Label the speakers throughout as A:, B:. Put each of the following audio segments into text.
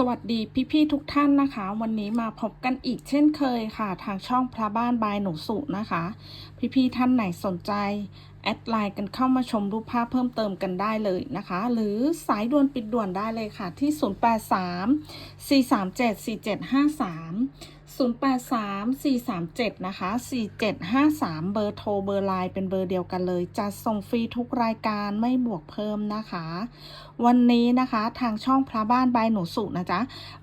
A: สวัสดีพี่ๆทุกท่านนะคะ วันนี้มาพบกันอีกเช่นเคยค่ะ ทางช่องพระบ้านบายหนูสุนะคะ พี่ๆท่านไหนสนใจ แอดไลน์กันเข้ามาชมรูปภาพเพิ่มเติมกันได้เลยนะคะ หรือสายด่วนปิดด่วนได้เลยค่ะที่ 083 437 4753 083 437 นะคะ 4753 เบอร์โทรเบอร์ไลน์เป็นเบอร์เดียวกันเลยจะส่งฟรีทุกรายการไม่บวกเพิ่มนะคะ วันนี้นะคะทางช่องพระบ้านใบหนูสุนะจ๊ะ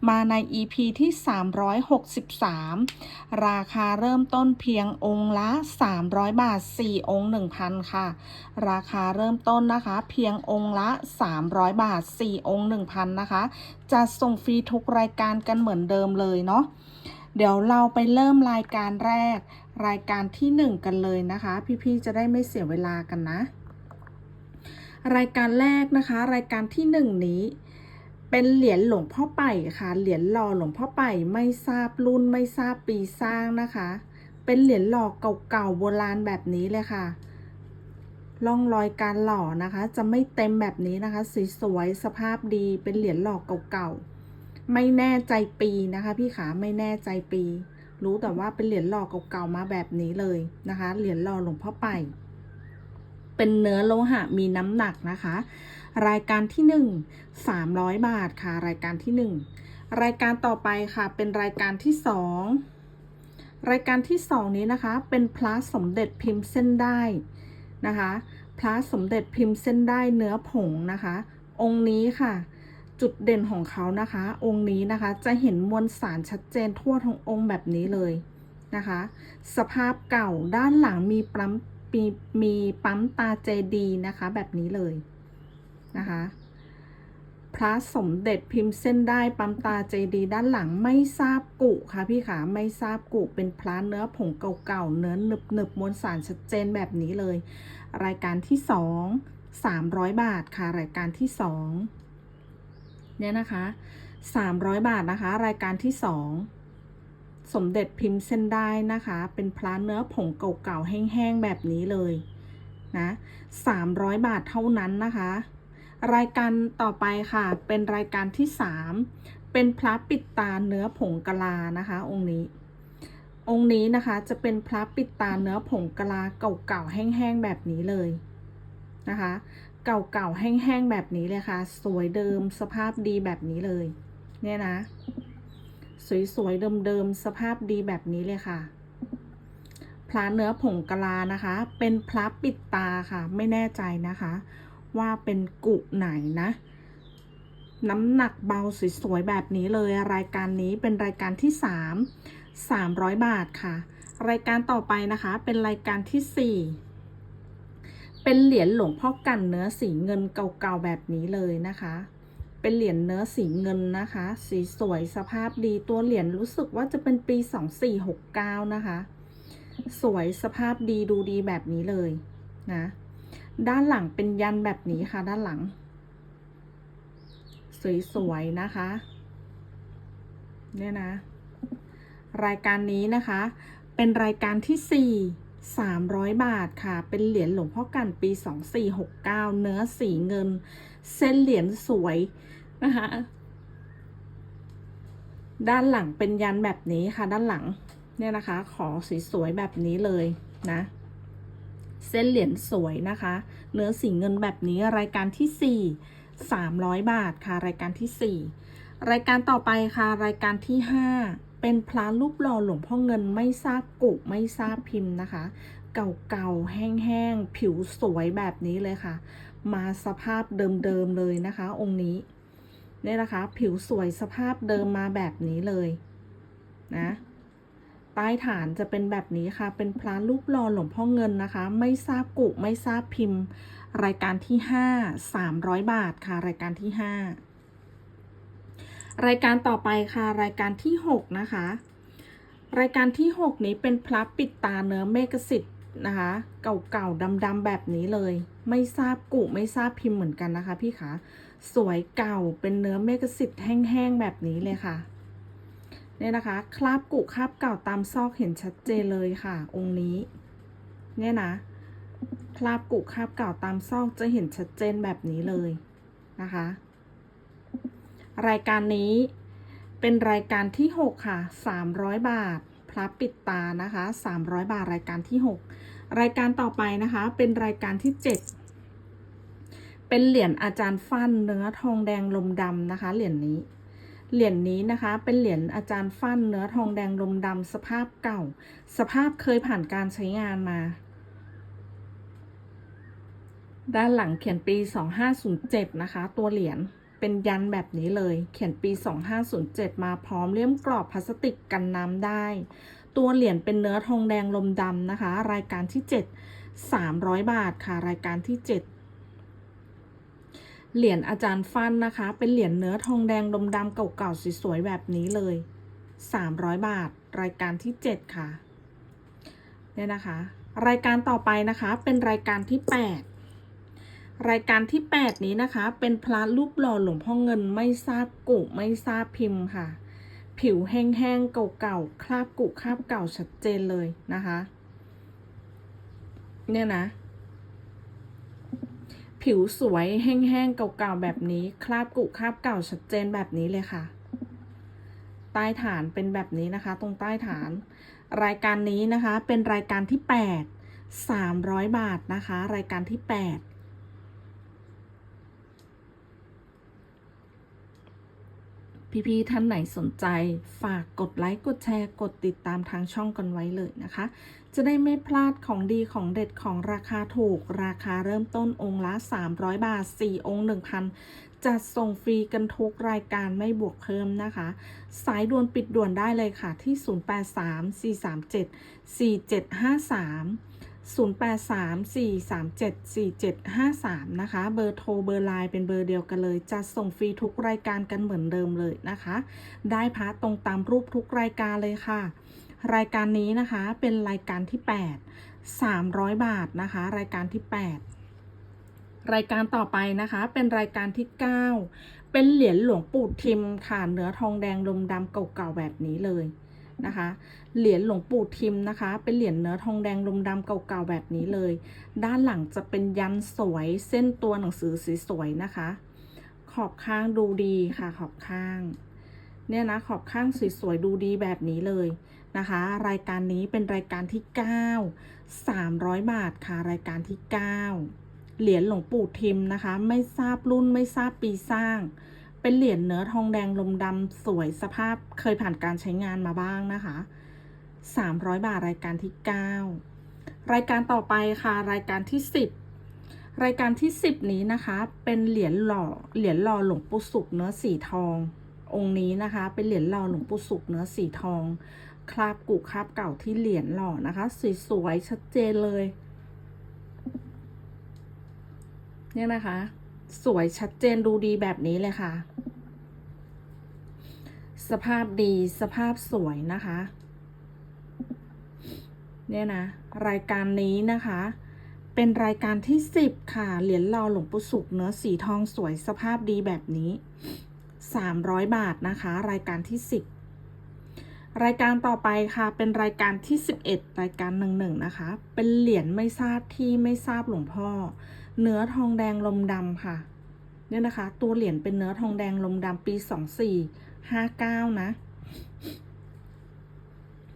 A: มาใน EP ที่ 363 ราคาเริ่มต้นเพียงองค์ละ 300 บาท 4 องค์ 1,000 ค่ะ ราคาเริ่มต้นนะคะ เพียงองค์ละ 300 บาท 4 องค์ 1,000 นะคะ จะส่งฟรีทุกรายการกันเหมือนเดิมเลยเนาะ เดี๋ยวเราไปเริ่มรายการแรก รายการที่ 1 กันเลยนะคะ พี่ๆจะได้ไม่เสียเวลากันนะ รายการแรกนะคะ รายการที่ 1 นี้ เป็นเหรียญหลวงพ่อไป่ค่ะ เหรียญหล่อหลวงพ่อไป่ไม่ทราบรุ่นไม่ทราบปีสร้างนะคะ เป็นเหรียญหล่อเก่าๆโบราณแบบนี้เลยค่ะร่องรอยการหล่อนะคะ จะไม่เต็มแบบนี้นะคะสวยๆสภาพดีเป็นเหรียญหล่อเก่าๆ ไม่แน่ใจปีนะคะ พี่ขาไม่แน่ใจปี รู้แต่ว่าเป็นเหรียญหล่อเก่าๆมาแบบนี้เลยนะคะ เหรียญหล่อหลวงพ่อไป่เป็นเนื้อโลหะมีน้ำหนักนะคะ รายการที่ 1 300 บาทค่ะ รายการที่ 1 รายการต่อไปค่ะเป็นรายการที่ 2 รายการที่ 2 นี้นะคะ เป็นพระสมเด็จพิมพ์เส้นได้นะคะพระสมเด็จพิมพ์เส้นได้เนื้อผงนะคะ องค์นี้ค่ะ จุดเด่นของเขานะคะ องค์นี้นะคะจะเห็นมวลสารชัดเจนทั่วทั้งองค์แบบนี้เลยนะคะ สภาพเก่าด้านหลังมีปั๊มมีมีปั๊มตาเจดีนะคะ แบบนี้เลยนะคะพระสมเด็จพิมพ์เส้นได้ปั๊มตาเจดีด้านหลังไม่ทราบกุค่ะพี่ขาไม่ทราบกุเป็นพระเนื้อผงเก่าๆเนื้อหนึบหนึบมวลสารชัดเจนแบบนี้เลย รายการที่สองสามร้อยบาทค่ะรายการที่สอง เนี่ยนะคะสามร้อยบาทนะคะ รายการที่สองสมเด็จพิมพ์เส้นได้นะคะ เป็นพระเนื้อผงเก่าๆแห้งๆแบบนี้เลยนะสามร้อยบาทเท่านั้นนะคะ รายการต่อไปค่ะ เป็นรายการที่สามเป็นพระปิดตาเนื้อผงกะลานะคะ องค์นี้ องค์นี้นะคะจะเป็นพระปิดตาเนื้อผงกะลาเก่าๆแห้งๆแบบนี้เลยนะคะ เก่าๆแห้งๆแบบนี้เลยค่ะ สวยเดิมสภาพดีแบบนี้เลย เนี่ยนะ สวยๆเดิมๆสภาพดีแบบนี้เลยค่ะพระเนื้อผงกะลานะคะ เป็นพระปิดตาค่ะ ไม่แน่ใจนะคะ ว่าเป็นกุไหนนะ น้ำหนักเบาสวยๆแบบนี้เลย รายการนี้เป็นรายการที่สามสามร้อยบาทค่ะ รายการต่อไปนะคะ เป็นรายการที่สี่ เป็นเหรียญหลวงพ่อกันเนื้อสีเงินเก่าๆแบบนี้เลยนะคะ เป็นเหรียญเนื้อสีเงินนะคะ สีสวยสภาพดีตัวเหรียญรู้สึกว่าจะเป็นปี 2469 นะคะ สวยสภาพดีดูดีแบบนี้เลยนะ ด้านหลังเป็นยันแบบนี้ค่ะ ด้านหลัง สวยๆนะคะ เนี่ยนะ รายการนี้นะคะ เป็นรายการที่ 4 300 บาทค่ะ เป็นเหรียญหลวงพ่อกันปี 2469 เนื้อสีเงิน เส้นเหรียญสวยนะคะ ด้านหลังเป็นยันแบบนี้ค่ะ ด้านหลังเนี่ยนะคะ ขอสวยๆแบบนี้เลยนะ เส้นเหรียญสวยนะคะ เนื้อสีเงินแบบนี้รายการที่ 4 300 บาทค่ะ รายการที่ 4 รายการต่อไปค่ะ รายการที่ 5 เป็นพระรูปหล่อหลวงพ่อเงินไม่ทราบกุไม่ทราบพิมพ์นะคะ เก่าๆแห้งๆผิวสวยแบบนี้เลยค่ะ มาสภาพเดิมๆเลยนะคะ องค์นี้เนี่ยนะคะ ผิวสวยสภาพเดิมมาแบบนี้เลยนะใต้ฐานจะเป็นแบบนี้ค่ะ เป็นพระรูปหล่อหลวงพ่อเงินนะคะ ไม่ทราบกุไม่ทราบพิมพ์ รายการที่ห้าสามร้อยบาทค่ะ รายการที่ห้า รายการต่อไปค่ะรายการที่หกนะคะ รายการที่หกนี้เป็นพระปิดตาเนื้อเมกสิทธิ์นะคะเก่าๆดำๆแบบนี้เลย ไม่ทราบกุไม่ทราบพิมพ์เหมือนกันนะคะ พี่คะสวยเก่าเป็นเนื้อเมกสิทธิ์แห้งๆแบบนี้เลยค่ะเนี่ยนะคะ คราบกุคราบเก่าตามซอกเห็นชัดเจนเลยค่ะ องค์นี้ เนี่ยนะคราบกุคราบเก่าตามซอกจะเห็นชัดเจนแบบนี้เลยนะคะ รายการนี้เป็นรายการที่ 6 ค่ะ 300 บาท พระปิดตานะคะ 300 บาทรายการที่ 6 รายการต่อไปนะคะ เป็นรายการที่ 7 เป็นเหรียญอาจารย์ฟั่นเนื้อทองแดงลมดำนะคะ เหรียญนี้เหรียญนี้นะคะเป็นเหรียญอาจารย์ฟั่นเนื้อทองแดงลมดำสภาพเก่า สภาพเคยผ่านการใช้งานมา ด้านหลังเขียนปี 2507 นะคะ ตัวเหรียญ เป็นยันแบบนี้เลย เขียนปี 2507 มาพร้อมเลี่ยมกรอบพลาสติกกันน้ำได้ ตัวเหรียญเป็นเนื้อทองแดงลมดำนะคะ รายการที่ 7 300 บาทค่ะ รายการที่ 7เหรียญอาจารย์ฟันนะคะ เป็นเหรียญเนื้อทองแดงลมดำเก่าๆสวยๆแบบนี้เลย 300 บาท รายการที่ 7 ค่ะ เนี่ยนะคะ รายการต่อไปนะคะ เป็นรายการที่ 8 รายการที่ 8 นี้นะคะ เป็นพระรูปหล่อหลวงพ่อเงินไม่ทราบกุไม่ทราบพิมพ์ค่ะ ผิวแห้งๆเก่าๆคราบกุคราบเก่าชัดเจนเลยนะคะ เนี่ยนะ ผิวสวยแห้งๆเก่าๆแบบนี้ คราบกุคราบเก่าชัดเจนแบบนี้เลยค่ะ ใต้ฐานเป็นแบบนี้นะคะ ตรงใต้ฐาน รายการนี้นะคะ เป็นรายการที่ 8 300 บาทนะคะ รายการที่ 8 พี่ๆท่านไหนสนใจฝากกดไลค์กดแชร์กดติดตามทางช่องกันไว้เลยนะคะ จะได้ไม่พลาดของดีของเด็ดของราคาถูก ราคาเริ่มต้นองค์ละ 300 บาท 4 องค์ 1,000 จัดส่งฟรีกันทุกรายการไม่บวกเพิ่มนะคะ สายด่วนปิดด่วนได้เลยค่ะที่ 0834374753 นะคะ เบอร์โทรเบอร์ไลน์เป็นเบอร์เดียวกันเลย จะส่งฟรีทุกรายการกันเหมือนเดิมเลยนะคะ ได้พระตรงตามรูปทุกรายการเลยค่ะ รายการนี้นะคะเป็นรายการที่ 8 300 บาทนะคะ รายการที่ 8 รายการต่อไปนะคะเป็นรายการที่ 9 เป็นเหรียญหลวงปู่ทิมค่ะเนื้อทองแดงลมดำเก่าๆแบบนี้เลย นะคะ เหรียญหลวงปู่ทิมนะคะ เป็นเหรียญเนื้อทองแดงลมดำเก่าๆแบบนี้เลย ด้านหลังจะเป็นยันสวยเส้นตัวหนังสือสีสวยนะคะ ขอบข้างดูดีค่ะ ขอบข้าง เนี่ยนะขอบข้างสวยๆดูดีแบบนี้เลยนะคะ รายการนี้เป็นรายการที่ 9 300 บาทค่ะรายการที่ 9 เหรียญหลวงปู่ทิมนะคะ ไม่ทราบรุ่นไม่ทราบปีสร้าง เป็นเหรียญเนื้อทองแดงลมดำสวยสภาพเคยผ่านการใช้งานมาบ้างนะคะ 300 บาทรายการที่ 9 รายการต่อไปค่ะ รายการที่ 10 รายการที่ 10 นี้นะคะ เป็นเหรียญหล่อเหรียญหล่อหลวงปู่สุกเนื้อสีทอง องค์นี้นะคะ เป็นเหรียญหล่อหลวงปู่สุกเนื้อสีทอง คราบกุคราบเก่าที่เหรียญหล่อนะคะสวยๆชัดเจนเลยเนี่ยนะคะ สวยชัดเจนดูดีแบบนี้เลยค่ะ สภาพดีสภาพสวยนะคะ เนี่ยนะ รายการนี้นะคะ เป็นรายการที่10ค่ะ เหรียญรอหลวงปู่สุกเนื้อสีทองสวยสภาพดีแบบนี้300บาทนะคะ รายการที่10รายการต่อไปค่ะเป็นรายการที่ 11 รายการหนึ่งหนึ่งนะคะ เป็นเหรียญไม่ทราบที่ไม่ทราบหลวงพ่อ เนื้อทองแดงลมดำค่ะเนี่ยนะคะ ตัวเหรียญเป็นเนื้อทองแดงลมดำปี2459นะ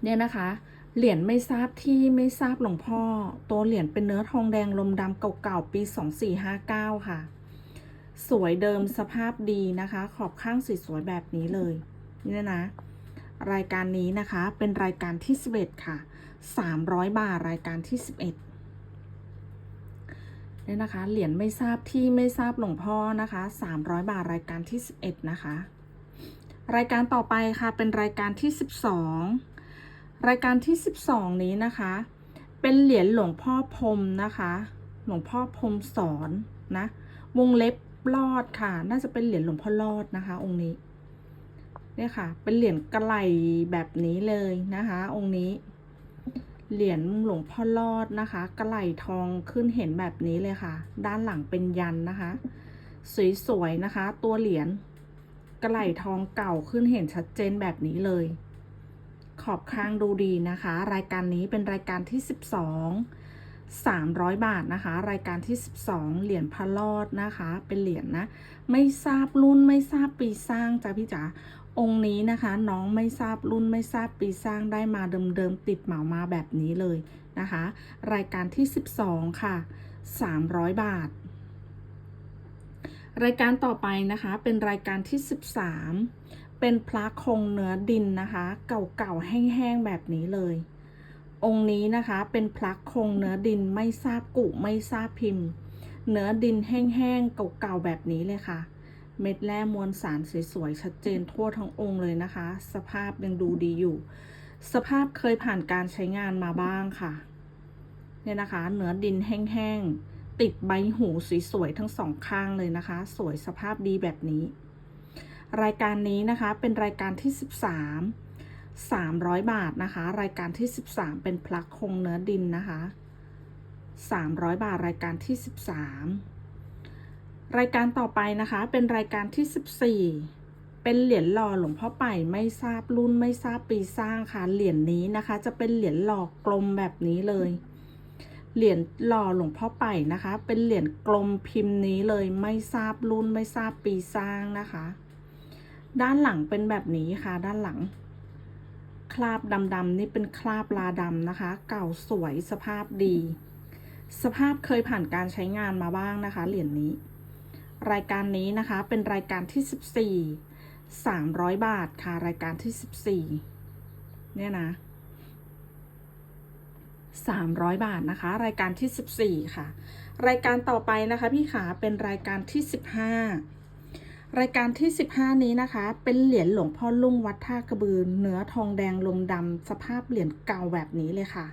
A: เนี่ยนะคะเหรียญไม่ทราบที่ไม่ทราบหลวงพ่อ ตัวเหรียญเป็นเนื้อทองแดงลมดำเก่าๆปี 2459 ค่ะ สวยเดิมสภาพดีนะคะ ขอบข้างสวยๆแบบนี้เลยเนี่ยนะ รายการนี้นะคะเป็นรายการที่ 11 ค่ะ 300 บาทรายการที่ 11 เนี่ยนะคะ เหรียญไม่ทราบที่ไม่ทราบหลวงพ่อนะคะ 300 บาทรายการที่ 11 นะคะ รายการต่อไปค่ะเป็นรายการที่ 12 รายการที่ 12 นี้นะคะ เป็นเหรียญหลวงพ่อพรมนะคะ หลวงพ่อพรมสอนนะ วงเล็บลอดค่ะ น่าจะเป็นเหรียญหลวงพ่อลอดนะคะ องค์นี้เนี่ยค่ะ เป็นเหรียญกระไหลแบบนี้เลยนะคะ องค์นี้ เหรียญหลวงพ่อลอดนะคะ กระไหลทองขึ้นเห็นแบบนี้เลยค่ะ ด้านหลังเป็นยันนะคะ สวยๆนะคะ ตัวเหรียญกระไหลทองเก่าขึ้นเห็นชัดเจนแบบนี้เลย ขอบข้างดูดีนะคะ รายการนี้เป็นรายการที่ 12 300 บาทนะคะ รายการที่ 12 เหรียญพระรอดนะคะ เป็นเหรียญนะ ไม่ทราบรุ่นไม่ทราบปีสร้างจ้ะพี่จ๋า องค์นี้นะคะ น้องไม่ทราบรุ่นไม่ทราบปีสร้างได้มาเดิมๆติดเหมามาแบบนี้เลยนะคะ รายการที่ 12 ค่ะ 300 บาท รายการต่อไปนะคะเป็นรายการที่ 13 เป็นพระคงเนื้อดินนะคะ เก่าๆแห้งๆแบบนี้เลย องค์นี้นะคะเป็นพระคงเนื้อดินไม่ทราบกุไม่ทราบพิมพ์ เนื้อดินแห้งๆเก่าๆแบบนี้เลยค่ะ เม็ดแร่มวลสารสวยๆชัดเจนทั่วทั้งองค์เลยนะคะ สภาพยังดูดีอยู่ สภาพเคยผ่านการใช้งานมาบ้างค่ะ เนี่ยนะคะเนื้อดินแห้งๆ ติดใบหูสวยๆทั้งสองข้างเลยนะคะ สวยสภาพดีแบบนี้ รายการนี้นะคะเป็นรายการที่ 13 300 บาทนะคะ รายการที่ 13 เป็นพลักคงเนื้อดินนะคะ 300 บาทรายการที่ 13 รายการต่อไปนะคะ เป็นรายการที่ 14 เป็นเหรียญหล่อหลวงพ่อไปไม่ทราบรุ่นไม่ทราบปีสร้างค่ะ เหรียญนี้นะคะ จะเป็นเหรียญหล่อกลมแบบนี้เลย เหรียญหล่อหลวงพ่อไปนะคะ เป็นเหรียญกลมพิมพ์นี้เลย ไม่ทราบรุ่นไม่ทราบปีสร้างนะคะ ด้านหลังเป็นแบบนี้ค่ะ ด้านหลัง คราบดำๆนี่เป็นคราบลาดำนะคะ เก่าสวยสภาพดี สภาพเคยผ่านการใช้งานมาบ้างนะคะ เหรียญนี้ รายการนี้นะคะเป็นรายการที่ 14 300 บาทค่ะ รายการที่ 14 เนี่ยนะ 300 บาทนะคะ รายการที่ 14 ค่ะ รายการต่อไปนะคะพี่ขาเป็นรายการที่ 15 รายการที่ 15 นี้นะคะ เป็นเหรียญหลวงพ่อลุ่งวัดท่ากระบือเนื้อทองแดงลมดำสภาพเหรียญเก่าแบบนี้เลยค่ะ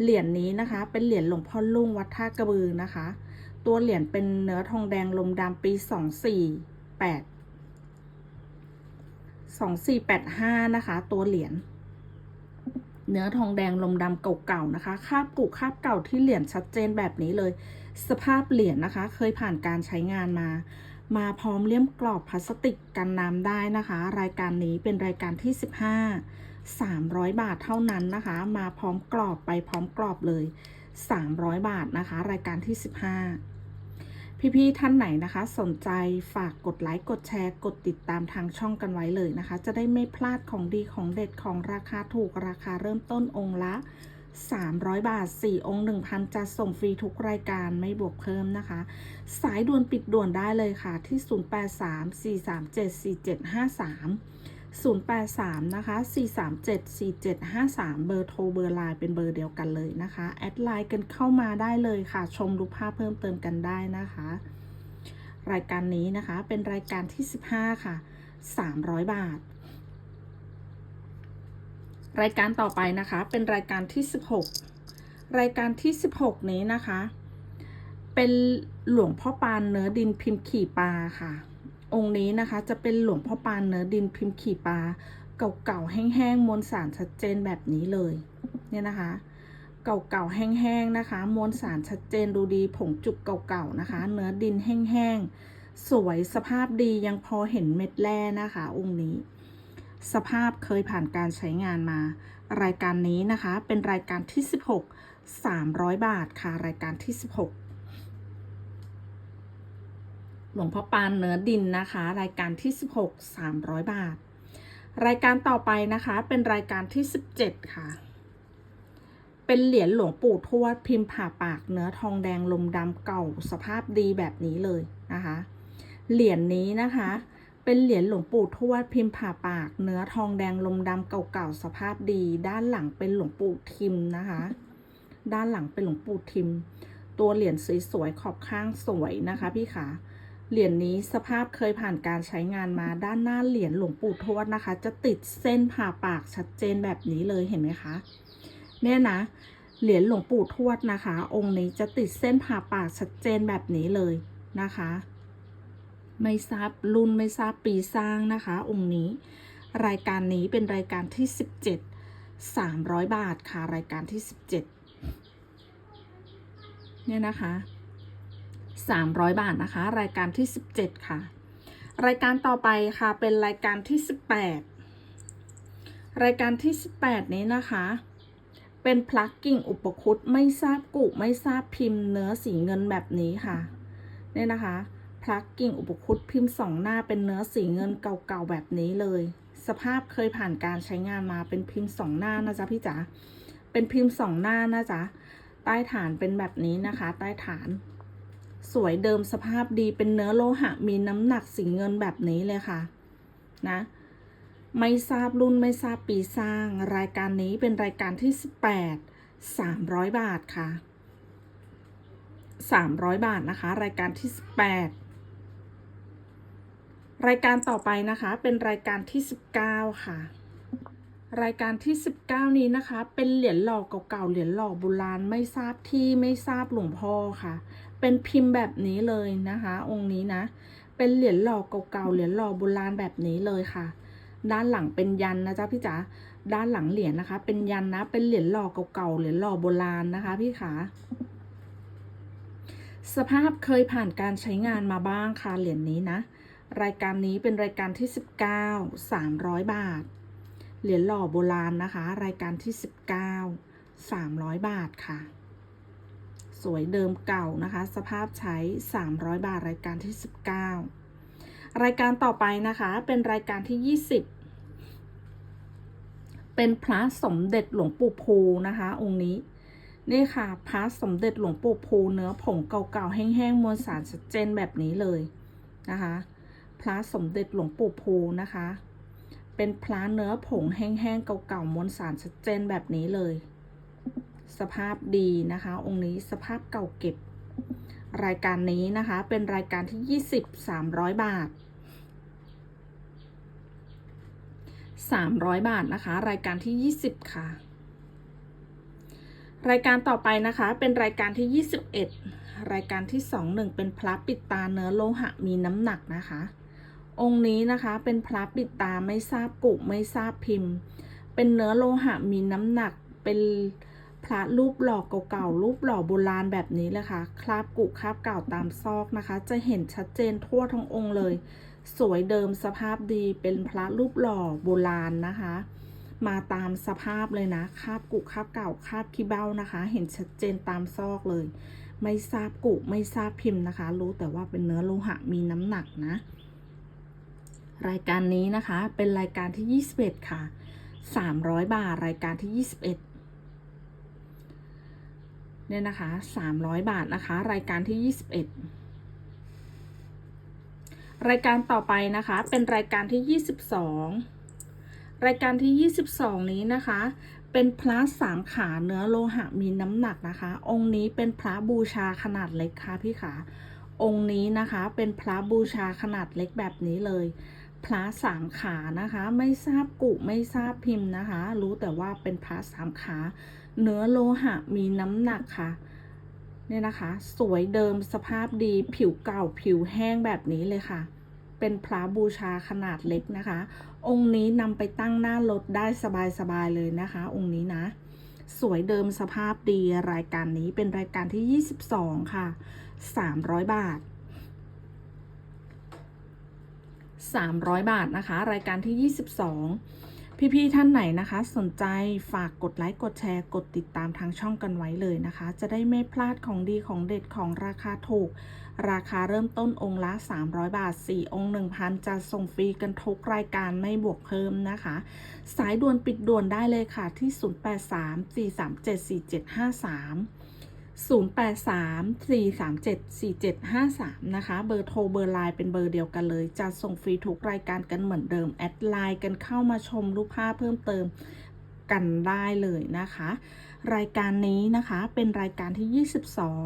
A: เหรียญนี้นะคะ เป็นเหรียญหลวงพ่อลุ่งวัดท่ากระบือนะคะ ตัวเหรียญเป็นเนื้อทองแดงลมดำปี 248 2485 นะคะ ตัวเหรียญเนื้อทองแดงลมดำเก่าๆนะคะคาบกุคาบเก่าที่เหรียญชัดเจนแบบนี้เลย สภาพเหรียญนะคะ เคยผ่านการใช้งานมา มาพร้อมเลี่ยมกรอบพลาสติกกันน้ำได้นะคะ รายการนี้เป็นรายการที่ 15 300 บาทเท่านั้นนะคะ มาพร้อมกรอบไปพร้อมกรอบเลย 300 บาทนะคะ รายการที่ 15 พี่ๆท่านไหนนะคะ สนใจฝากกดไลค์กดแชร์ กดติดตามทางช่องกันไว้เลยนะคะ จะได้ไม่พลาดของดีของเด็ดของราคาถูกราคาเริ่มต้นองค์ละ 300 บาท 4 องค์ 1,000 จะส่งฟรีทุกรายการไม่บวกเพิ่มนะคะ สายด่วนปิดด่วนได้เลยค่ะที่ 0834374753 083 นะคะ 4374753 เบอร์โทรเบอร์ไลน์เป็นเบอร์เดียวกันเลยนะคะ แอดไลน์กันเข้ามาได้เลยค่ะ ชมรูปภาพเพิ่มเติมกันได้นะคะ รายการนี้นะคะเป็นรายการที่ 15 ค่ะ 300 บาท รายการต่อไปนะคะเป็นรายการที่ 16 รายการที่ 16 นี้นะคะ เป็นหลวงพ่อปานเนื้อดินพิมพ์ขี่ปลาค่ะ องค์นี้นะคะ จะเป็นหลวงพ่อปานเนื้อดินพิมพ์ขี่ปลาเก่าๆแห้งๆมวลสารชัดเจนแบบนี้เลย เนี่ยนะคะ เก่าๆแห้งๆนะคะ มวลสารชัดเจนดูดีผงจุกเก่าๆนะคะ เนื้อดินแห้งๆสวยสภาพดียังพอเห็นเม็ดแร่นะคะ องค์นี้ สภาพเคยผ่านการใช้งานมา รายการนี้นะคะ เป็นรายการที่ 16 300 บาทค่ะรายการที่ 16 หลวงพ่อปานเนื้อดินนะคะ รายการที่ 16 300 บาท รายการต่อไปนะคะเป็นรายการที่ 17 ค่ะ เป็นเหรียญหลวงปู่ทวดพิมพ์ผ่าปากเนื้อทองแดงลมดำเก่าสภาพดีแบบนี้เลยนะคะ เหรียญนี้นะคะ เป็นเหรียญหลวงปู่ทวดพิมพ์ผ่าปากเนื้อทองแดงลมดำเก่าๆสภาพดี ด้านหลังเป็นหลวงปู่ทิมนะคะ ด้านหลังเป็นหลวงปู่ทิม ตัวเหรียญสวยๆขอบข้างสวยนะคะพี่ขา เหรียญนี้สภาพเคยผ่านการใช้งานมาด้านหน้าเหรียญหลวงปู่ทวดนะคะ จะติดเส้นผ่าปากชัดเจนแบบนี้เลยเห็นไหมคะเนี่ยนะเหรียญหลวงปู่ทวดนะคะ องค์นี้จะติดเส้นผ่าปากชัดเจนแบบนี้เลยนะคะ ไม่ทราบรุ่นไม่ทราบปีสร้างนะคะ องค์นี้ รายการนี้เป็นรายการที่ 17 300 บาทค่ะรายการที่ 17เนี่ยนะคะ 300 บาทนะคะ รายการที่ 17 ค่ะ รายการต่อไปค่ะเป็นรายการที่ 18 รายการที่ 18 นี้นะคะ เป็นพลักกิ่งอุปคุตไม่ทราบกุไม่ทราบพิมพ์เนื้อสีเงินแบบนี้ค่ะเนี่ยนะคะพลักกิ่งอุปคุตพิมพ์สองหน้าเป็นเนื้อสีเงินเก่าๆแบบนี้เลย สภาพเคยผ่านการใช้งานมาเป็นพิมพ์สองหน้านะจ๊ะพี่จ๋าเป็นพิมพ์สองหน้านะจ๊ะใต้ฐานเป็นแบบนี้นะคะ ใต้ฐาน สวยเดิมสภาพดีเป็นเนื้อโลหะมีน้ำหนักสีเงินแบบนี้เลยค่ะนะไม่ทราบรุ่นไม่ทราบปีสร้าง รายการนี้เป็นรายการที่ 18 300 บาทค่ะ 300 บาทนะคะ รายการที่ 18 รายการต่อไปนะคะเป็นรายการที่ 19 ค่ะ รายการที่ 19 นี้นะคะ เป็นเหรียญหล่อเก่าๆเหรียญหล่อโบราณไม่ทราบที่ไม่ทราบหลวงพ่อค่ะ เป็นพิมพ์แบบนี้เลยนะคะ องค์นี้นะ เป็นเหรียญหล่อเก่าๆเหรียญหล่อโบราณแบบนี้เลยค่ะ ด้านหลังเป็นยันนะจ๊ะพี่จ๋าด้านหลังเหรียญนะคะ เป็นยันนะเป็นเหรียญหล่อเก่าๆเหรียญหล่อโบราณนะคะ พี่ขาสภาพเคยผ่านการใช้งานมาบ้างค่ะเหรียญนี้นะ รายการนี้เป็นรายการที่ 19 300 บาท เหรียญหล่อโบราณนะคะ รายการที่ 19 300 บาทค่ะ สวยเดิมเก่านะคะ สภาพใช้ 300 บาท รายการที่ 19 รายการต่อไปนะคะ เป็นรายการที่ 20 เป็นพระสมเด็จหลวงปู่ภูนะคะ องค์นี้ นี่ค่ะพระสมเด็จหลวงปู่ภูเนื้อผงเก่าๆ แห้งๆ มวลสารชัดเจนแบบนี้เลยนะคะพระสมเด็จหลวงปู่ภูนะคะ เป็นพระเนื้อผงแห้งๆ เก่าๆ มวลสารชัดเจนแบบนี้เลย สภาพดีนะคะ องค์นี้สภาพเก่าเก็บ รายการนี้นะคะ เป็นรายการที่ 20 300 บาท 300 บาทนะคะ รายการที่ 20 ค่ะ รายการต่อไปนะคะ เป็นรายการที่ 21 รายการที่ 21 เป็นพระปิดตาเนื้อโลหะมีน้ำหนักนะคะ องค์นี้นะคะเป็นพระปิดตาไม่ทราบกุไม่ทราบพิมพ์ เป็นเนื้อโลหะมีน้ำหนักเป็น พระรูปหล่อเก่าๆรูปหล่อโบราณแบบนี้เลยค่ะ คราบกุคราบเก่าตามซอกนะคะ จะเห็นชัดเจนทั่วทั้งองค์เลย สวยเดิมสภาพดีเป็นพระรูปหล่อโบราณนะคะ มาตามสภาพเลยนะคราบกุคราบเก่าคราบขี้เบ้านะคะ เห็นชัดเจนตามซอกเลย ไม่ทราบกุไม่ทราบพิมพ์นะคะ รู้แต่ว่าเป็นเนื้อโลหะมีน้ำหนักนะ รายการนี้นะคะเป็นรายการที่ 21 ค่ะ 300 บาทรายการที่ 21 เนี่ยนะคะ300บาทนะคะ รายการที่21รายการต่อไปนะคะเป็นรายการที่22รายการที่22นี้นะคะเป็นพระสามขาเนื้อโลหะมีน้ำหนักนะคะ องค์นี้เป็นพระบูชาขนาดเล็กค่ะพี่ขาองค์นี้นะคะเป็นพระบูชาขนาดเล็กแบบนี้เลย พระสามขานะคะ ไม่ทราบกุไม่ทราบพิมพ์นะคะ รู้แต่ว่าเป็นพระสามขา เนื้อโลหะมีน้ำหนักค่ะเนี่ยนะคะ สวยเดิมสภาพดีผิวเก่าผิวแห้งแบบนี้เลยค่ะ เป็นพระบูชาขนาดเล็กนะคะ องค์นี้นำไปตั้งหน้ารถได้สบายๆเลยนะคะ องค์นี้นะ สวยเดิมสภาพดีรายการนี้เป็นรายการที่ 22 ค่ะ 300 บาท 300 บาทนะคะ รายการที่ 22 พี่ๆท่านไหนนะคะ สนใจฝากกดไลค์กดแชร์กดติดตามทางช่องกันไว้เลยนะคะ จะได้ไม่พลาดของดีของเด็ดของราคาถูก ราคาเริ่มต้นองค์ละ 300 บาท 4 องค์ 1,000 จะส่งฟรีกันทุกรายการไม่บวกเพิ่มนะคะ สายด่วนปิดด่วนได้เลยค่ะที่ 0834374753 0834374753 นะคะ เบอร์โทรเบอร์ไลน์เป็นเบอร์เดียวกันเลย จะส่งฟรีทุกรายการกันเหมือนเดิม แอดไลน์กันเข้ามาชมรูปภาพเพิ่มเติมกันได้เลยนะคะ รายการนี้นะคะเป็นรายการที่ 22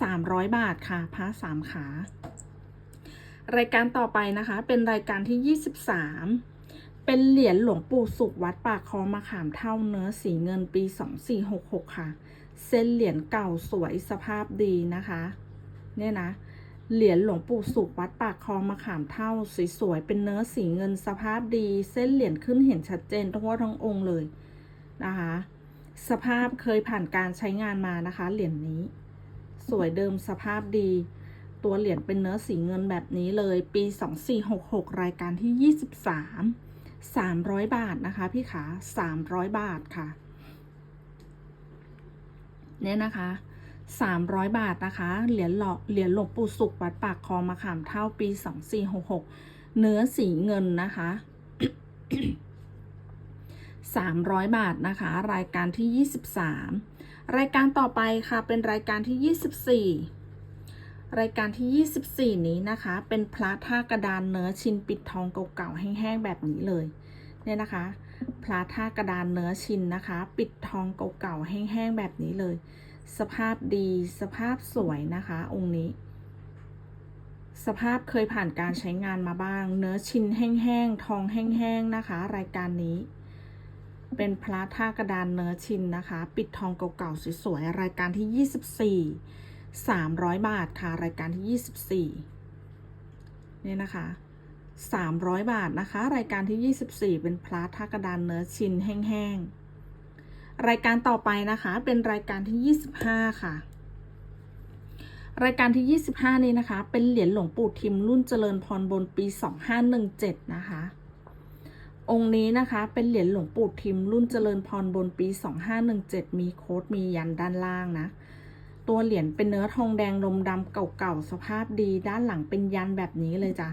A: 300 บาทค่ะพระสามขา รายการต่อไปนะคะเป็นรายการที่ 23เป็นเหรียญหลวงปู่สุขวัดปากคลองมะขามเท่าเนื้อสีเงินปี 2466 ค่ะ เส้นเหรียญเก่าสวยสภาพดีนะคะ เนี่ยนะ เหรียญหลวงปู่สุขวัดปากคลองมะขามเท่าสวยๆเป็นเนื้อสีเงินสภาพดี เส้นเหรียญขึ้นเห็นชัดเจนทั่วทั้งองค์เลยนะคะ สภาพเคยผ่านการใช้งานมานะคะ เหรียญนี้ สวยเดิมสภาพดี ตัวเหรียญเป็นเนื้อสีเงินแบบนี้เลย ปี 2466 รายการที่ 23 300 บาทนะคะพี่ขา300 บาทค่ะ เนี่ยนะคะ300 บาทนะคะ เหรียญหลอกเหรียญหลวงปู่สุขวัดปากคลองมะขามเท่าปี 2466 เนื้อสีเงินนะคะ 300 บาทนะคะ รายการที่ 23 รายการต่อไปค่ะ เป็นรายการที่ 24 รายการที่ 24 นี้นะคะ เป็นพระท่ากระดานเนื้อชิ้นปิดทองเก่าๆ แห้งๆ แบบนี้เลย เนี่ยนะคะ พระท่ากระดานเนื้อชินนะคะ ปิดทองเก่าๆแห้งๆแบบนี้เลย สภาพดีสภาพสวยนะคะ องค์นี้ สภาพเคยผ่านการใช้งานมาบ้าง เนื้อชิ้นแห้งๆทองแห้งๆนะคะ รายการนี้ เป็นพระท่ากระดานเนื้อชินนะคะ ปิดทองเก่าๆสวยๆรายการที่ 24 300 บาทค่ะรายการที่ 24เนี่ยนะคะ 300 บาทนะคะ รายการที่ 24 เป็นพระท่ากระดานเนื้อชินแห้งๆ รายการต่อไปนะคะเป็นรายการที่ 25 ค่ะ รายการที่ 25 นี้นะคะ เป็นเหรียญหลวงปู่ทิมรุ่นเจริญพรบนปี 2517 นะคะ องค์นี้นะคะเป็นเหรียญหลวงปู่ทิมรุ่นเจริญพรบนปี 2517 มีโค้ดมียันด้านล่างนะตัวเหรียญเป็นเนื้อทองแดงลมดำเก่าๆสภาพดีด้านหลังเป็นยันแบบนี้เลยจ้ะ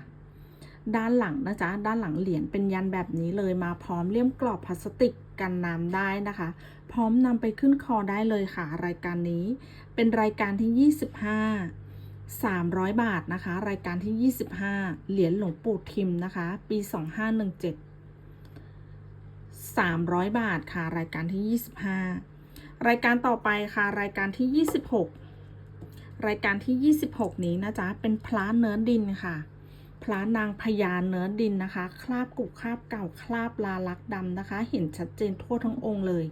A: ด้านหลังนะจ๊ะ ด้านหลังเหรียญเป็นยันแบบนี้เลยมาพร้อมเลี่ยมกรอบพลาสติกกันน้ำได้นะคะ พร้อมนำไปขึ้นคอได้เลยค่ะ รายการนี้ เป็นรายการที่ 25 300 บาทนะคะ รายการที่ 25 เหรียญหลวงปู่ทิมนะคะ ปี 2517 300 บาทค่ะ รายการที่ 25 รายการต่อไปค่ะ รายการที่ 26 รายการที่ 26 นี้นะจ๊ะ เป็นพระเนื้อดินค่ะ พระนางพญาเนื้อดินนะคะ คราบกุบคราบเก่าคราบลาลักดำนะคะ เห็นชัดเจนทั่วทั้งองค์เลย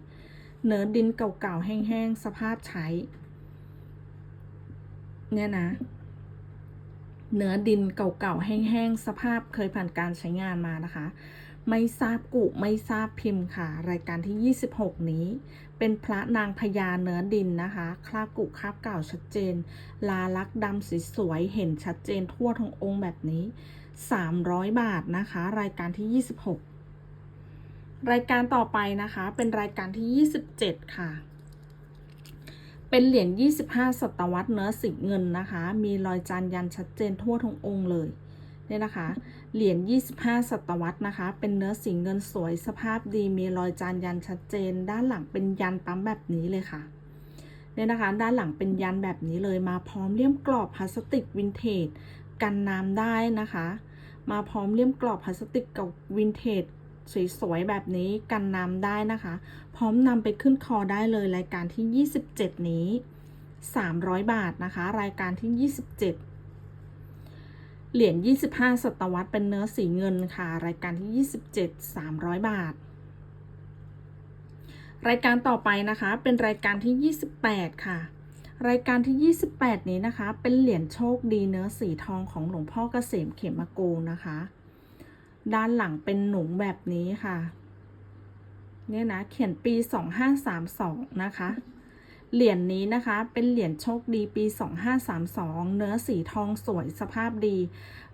A: เนื้อดินเก่าๆแห้งๆสภาพใช้ เนี่ยนะ เนื้อดินเก่าๆแห้งๆสภาพเคยผ่านการใช้งานมานะคะ ไม่ทราบกุไม่ทราบพิมพ์ค่ะ รายการที่ 26 นี้ เป็นพระนางพญาเนื้อดินนะคะคราบกุคราบเก่าชัดเจน ลาลักดำสีสวยเห็นชัดเจนทั่วทั้งองค์แบบนี้ 300 บาทนะคะ รายการที่ 26 รายการต่อไปนะคะ เป็นรายการที่ 27 ค่ะ เป็นเหรียญ25 ศตวรรษเนื้อสีเงินนะคะ มีรอยจานยันชัดเจนทั่วทั้งองค์เลย เนี่ยนะคะ เหรียญ 25 ศตวรรษนะคะ เป็นเนื้อสีเงินสวยสภาพดีมีรอยจานยันชัดเจน ด้านหลังเป็นยันปั๊มแบบนี้เลยค่ะเนี่ยนะคะ ด้านหลังเป็นยันแบบนี้เลยมาพร้อมเลี่ยมกรอบพลาสติกวินเทจกันน้ำได้นะคะ มาพร้อมเลี่ยมกรอบพลาสติกกับวินเทจสวยๆแบบนี้กันน้ำได้นะคะ พร้อมนำไปขึ้นคอได้เลยรายการที่ 27 นี้ 300 บาทนะคะ รายการที่ 27 เหรียญ 25 ศตวรรษ เป็นเนื้อสีเงินค่ะ รายการที่ 27 300 บาท รายการต่อไปนะคะ เป็นรายการที่ 28 ค่ะ รายการที่ 28 นี้นะคะ เป็นเหรียญโชคดีเนื้อสีทองของหลวงพ่อเกษมเขมโกนะคะ ด้านหลังเป็นหนุงแบบนี้ค่ะ เนี่ยนะ เขียนปี 2532 นะคะ เหรียญนี้นะคะ เป็นเหรียญโชคดีปี 2532 เนื้อสีทองสวยสภาพดี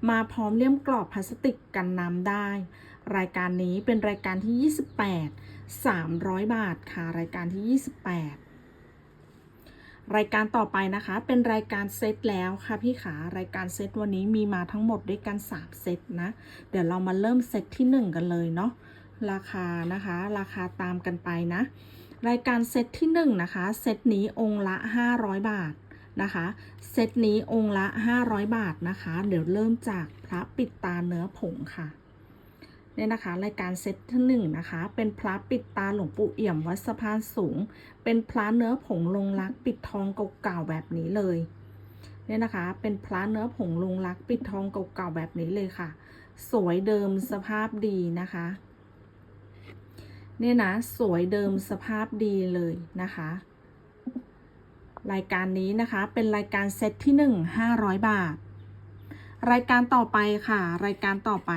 A: มาพร้อมเลี่ยมกรอบพลาสติกกันน้ำได้ รายการนี้เป็นรายการที่ 28 300 บาทค่ะ รายการที่ 28 รายการต่อไปนะคะ เป็นรายการเซตแล้วค่ะพี่ขารายการเซตวันนี้มีมาทั้งหมดด้วยกัน 3 เซตนะ เดี๋ยวเรามาเริ่มเซตที่ 1 กันเลยเนาะ ราคานะคะ ราคาตามกันไปนะ รายการเซตที่1นะคะ เซตนี้องค์ละ 500 บาทนะคะ เซตนี้องค์ละ 500 บาทนะคะ เดี๋ยวเริ่มจากพระปิดตาเนื้อผงค่ะเนี่ยนะคะ รายการเซตที่หนึ่งนะคะ เป็นพระปิดตาหลวงปู่เอี่ยมวัดสะพานสูง เป็นพระเนื้อผงลงรักปิดทองเก่าๆแบบนี้เลยเนี่ยนะคะ เป็นพระเนื้อผงลงรักปิดทองเก่าๆแบบนี้เลยค่ะ สวยเดิมสภาพดีนะคะ เนี่ยนะสวยเดิมสภาพดีเลยนะคะ รายการนี้นะคะเป็นรายการเซตที่1 500บาท รายการต่อไปค่ะ รายการต่อไป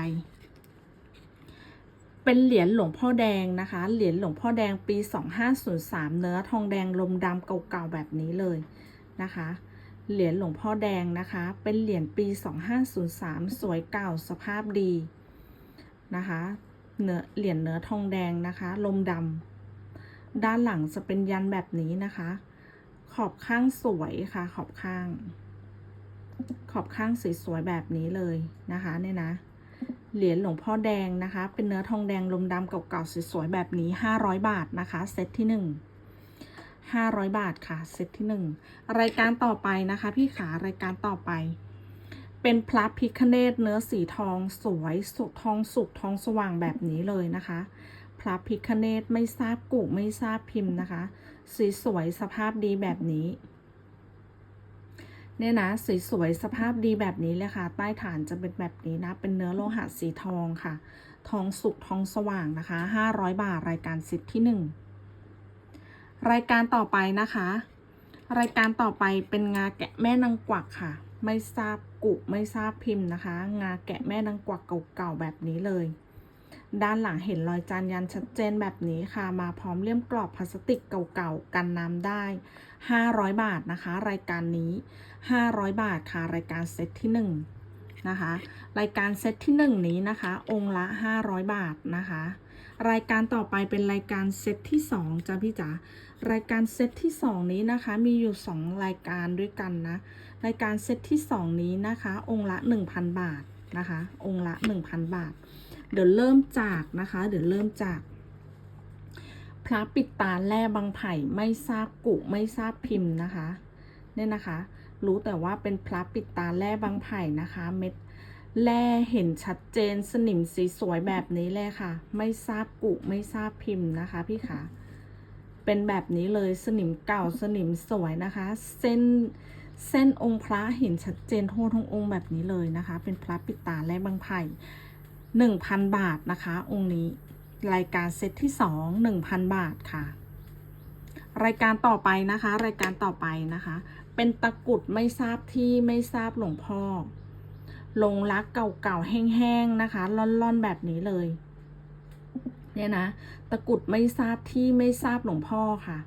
A: เป็นเหรียญหลวงพ่อแดงนะคะ เหรียญหลวงพ่อแดงปี 2503 เนื้อทองแดงลมดำเก่าๆแบบนี้เลยนะคะ เหรียญหลวงพ่อแดงนะคะ เป็นเหรียญปี 2503 สวยเก่าสภาพดีนะคะ เนื้อเหรียญเนื้อทองแดงนะคะ ลมดำด้านหลังจะเป็นยันแบบนี้นะคะ ขอบข้างสวยค่ะ ขอบข้าง ขอบข้างสวยๆแบบนี้เลยนะคะเนี่ยนะ เหรียญหลวงพ่อแดงนะคะ เป็นเนื้อทองแดงลมดำเก่าๆสวยๆแบบนี้ 500 บาทนะคะเซตที่1 500 บาทค่ะ เซตที่ 1 รายการต่อไปนะคะ พี่ขารายการต่อไป เป็นพระพิคเนตเนื้อสีทองสวยสุทองสุกทองสว่างแบบนี้เลยนะคะ พระพิคเนตไม่ทราบกุไม่ทราบพิมพ์นะคะ สีสวยสภาพดีแบบนี้เนี่ยนะสีสวยสภาพดีแบบนี้เลยค่ะ ใต้ฐานจะเป็นแบบนี้นะ เป็นเนื้อโลหะสีทองค่ะ ทองสุกทองสว่างนะคะ 500 บาทรายการสิทธิ์ที่ 1 รายการต่อไปนะคะ รายการต่อไปเป็นงาแกะแม่นางกวักค่ะ ไม่ทราบ กุไม่ทราบพิมพ์นะคะ งาแกะแม่นางกวักเก่าๆแบบนี้เลย ด้านหลังเห็นรอยจานยันชัดเจนแบบนี้ค่ะ มาพร้อมเลี่ยมกรอบพลาสติกเก่าๆกันน้ำได้ 500 บาทนะคะ รายการนี้ 500 บาทค่ะ รายการเซตที่1นะคะรายการเซตที่ 1 นี้นะคะ องค์ละ 500 บาทนะคะรายการต่อไปเป็นรายการเซตที่2จ้ะพี่จ๋ารายการเซตที่ 2 นี้นะคะ มีอยู่ 2 รายการด้วยกันนะ รายการเซตที่ 2 นี้นะคะ องค์ละ 1,000 บาทนะคะ องค์ละ 1,000 บาท เดี๋ยวเริ่มจากนะคะ เดี๋ยวเริ่มจาก พระปิดตาแร่บางไผ่ไม่ทราบกุไม่ทราบพิมพ์นะคะ เนี่ยนะคะ รู้แต่ว่าเป็นพระปิดตาแร่บางไผ่นะคะ เม็ดแร่เห็นชัดเจนสนิมสีสวยแบบนี้เลยค่ะ ไม่ทราบกุไม่ทราบพิมพ์นะคะ พี่ขาเป็นแบบนี้เลยสนิมเก่าสนิมสวยนะคะ เส้น เส้นองค์พระเห็นชัดเจนทั่วทั้งองค์แบบนี้เลยนะคะ เป็นพระปิดตาแร่บางไผ่หนึ่งพันบาทนะคะ องค์นี้ รายการเซตที่สองหนึ่งพันบาทค่ะ รายการต่อไปนะคะ รายการต่อไปนะคะ เป็นตะกุดไม่ทราบที่ไม่ทราบหลวงพ่อลงรักเก่าๆแห้งๆนะคะล่อนๆแบบนี้เลย เนี่ยนะ ตะกรุดไม่ทราบที่ไม่ทราบหลวงพ่อค่ะ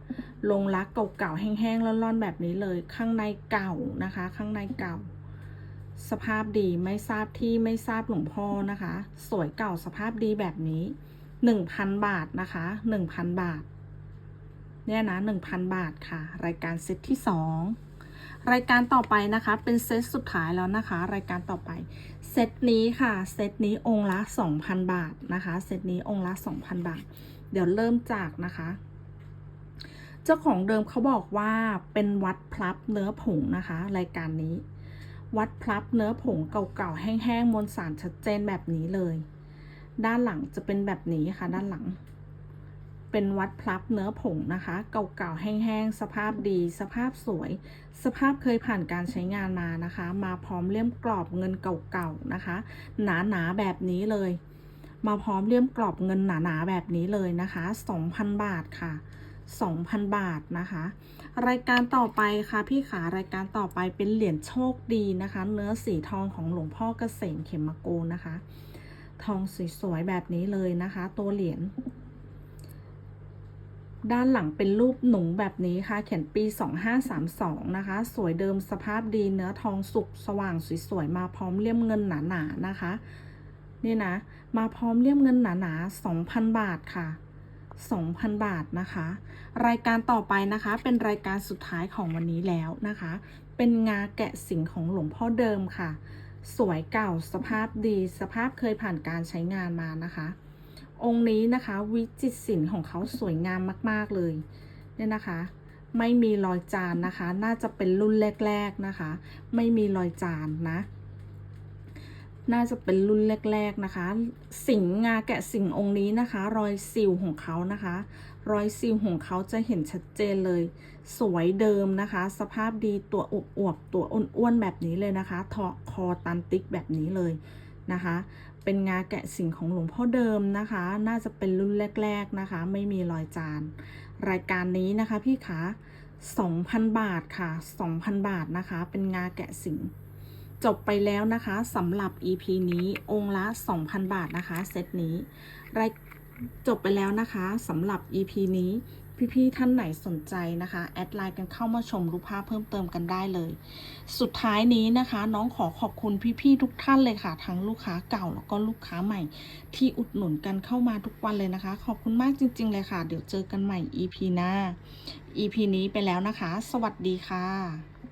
A: ลงรักเก่าๆแห้งๆล่อนๆแบบนี้เลย ข้างในเก่านะคะ ข้างในเก่า สภาพดีไม่ทราบที่ไม่ทราบหลวงพ่อนะคะ สวยเก่าสภาพดีแบบนี้หนึ่งพันบาทนะคะหนึ่งพันบาท เนี่ยนะหนึ่งพันบาทค่ะ รายการเซตที่สอง รายการต่อไปนะคะ เป็นเซตสุดท้ายแล้วนะคะ รายการต่อไป เซตนี้ค่ะ เซตนี้องค์ละ 2,000 บาทนะคะ เซตนี้องค์ละ 2,000 บาท เดี๋ยวเริ่มจากนะคะ เจ้าของเดิมเขาบอกว่าเป็นวัดพลับเนื้อผงนะคะ รายการนี้ วัดพลับเนื้อผงเก่าๆแห้งๆมวลสารชัดเจนแบบนี้เลย ด้านหลังจะเป็นแบบนี้ค่ะ ด้านหลัง เป็นวัดพลับเนื้อผงนะคะ เก่าๆแห้งๆ สภาพดี สภาพสวย สภาพเคยผ่านการใช้งานมานะคะ มาพร้อมเลี่ยมกรอบเงินเก่าๆนะคะ หนาๆแบบนี้เลย มาพร้อมเลี่ยมกรอบเงินหนาๆแบบนี้เลยนะคะ 2,000 บาทค่ะ2,000 บาทนะคะ รายการต่อไปค่ะพี่ขารายการต่อไปเป็นเหรียญโชคดีนะคะ เนื้อสีทองของหลวงพ่อเกษมเขมโกนะคะ ทองสวยๆแบบนี้เลยนะคะ ตัวเหรียญ ด้านหลังเป็นรูปหนูแบบนี้ค่ะ เขียนปี 2532 นะคะ สวยเดิมสภาพดีเนื้อทองสุกสว่างสวยๆ มาพร้อมเลี่ยมเงินหนาๆ นะคะ นี่นะ มาพร้อมเลี่ยมเงินหนาๆ 2,000 บาทค่ะ 2,000 บาทนะคะ รายการต่อไปนะคะ เป็นรายการสุดท้ายของวันนี้แล้วนะคะ เป็นงาแกะสิงของหลวงพ่อเดิมค่ะ สวยเก่าสภาพดี สภาพเคยผ่านการใช้งานมานะคะ องค์นี้นะคะ วิจิตรศิลป์ของเขาสวยงามมาก ๆ เลยเนี่ยนะคะ ไม่มีรอยจานนะคะ น่าจะเป็นรุ่นแรก ๆนะคะ ไม่มีรอยจานนะ น่าจะเป็นรุ่นแรก ๆนะคะ สิงงาแกะสิงองค์นี้นะคะ รอยซิลของเขานะคะ รอยซิลของเขาจะเห็นชัดเจนเลย สวยเดิมนะคะ สภาพดีตัวอวบๆตัวอ้วนๆแบบนี้เลยนะคะทอคอตันติกแบบนี้เลยนะคะ เป็นงาแกะสิงของหลวงพ่อเดิมนะคะ น่าจะเป็นรุ่นแรก ๆนะคะ ไม่มีรอยจาน รายการนี้นะคะพี่ขา2,000 บาทค่ะ 2,000 บาทนะคะ เป็นงาแกะสิงจบไปแล้วนะคะสำหรับ EP นี้องค์ละ 2,000 บาทนะคะ เซตนี้รายจบไปแล้วนะคะสำหรับ EP นี้ พี่ๆท่านไหนสนใจนะคะ แอดไลน์กันเข้ามาชมรูปภาพเพิ่มเติมกันได้เลย สุดท้ายนี้นะคะ น้องขอขอบคุณพี่ๆทุกท่านเลยค่ะ ทั้งลูกค้าเก่าแล้วก็ลูกค้าใหม่ ที่อุดหนุนกันเข้ามาทุกวันเลยนะคะ ขอบคุณมากจริง ๆ เลยค่ะ เดี๋ยวเจอกันใหม่ EP หน้า EP นี้ไปแล้วนะคะ สวัสดีค่ะ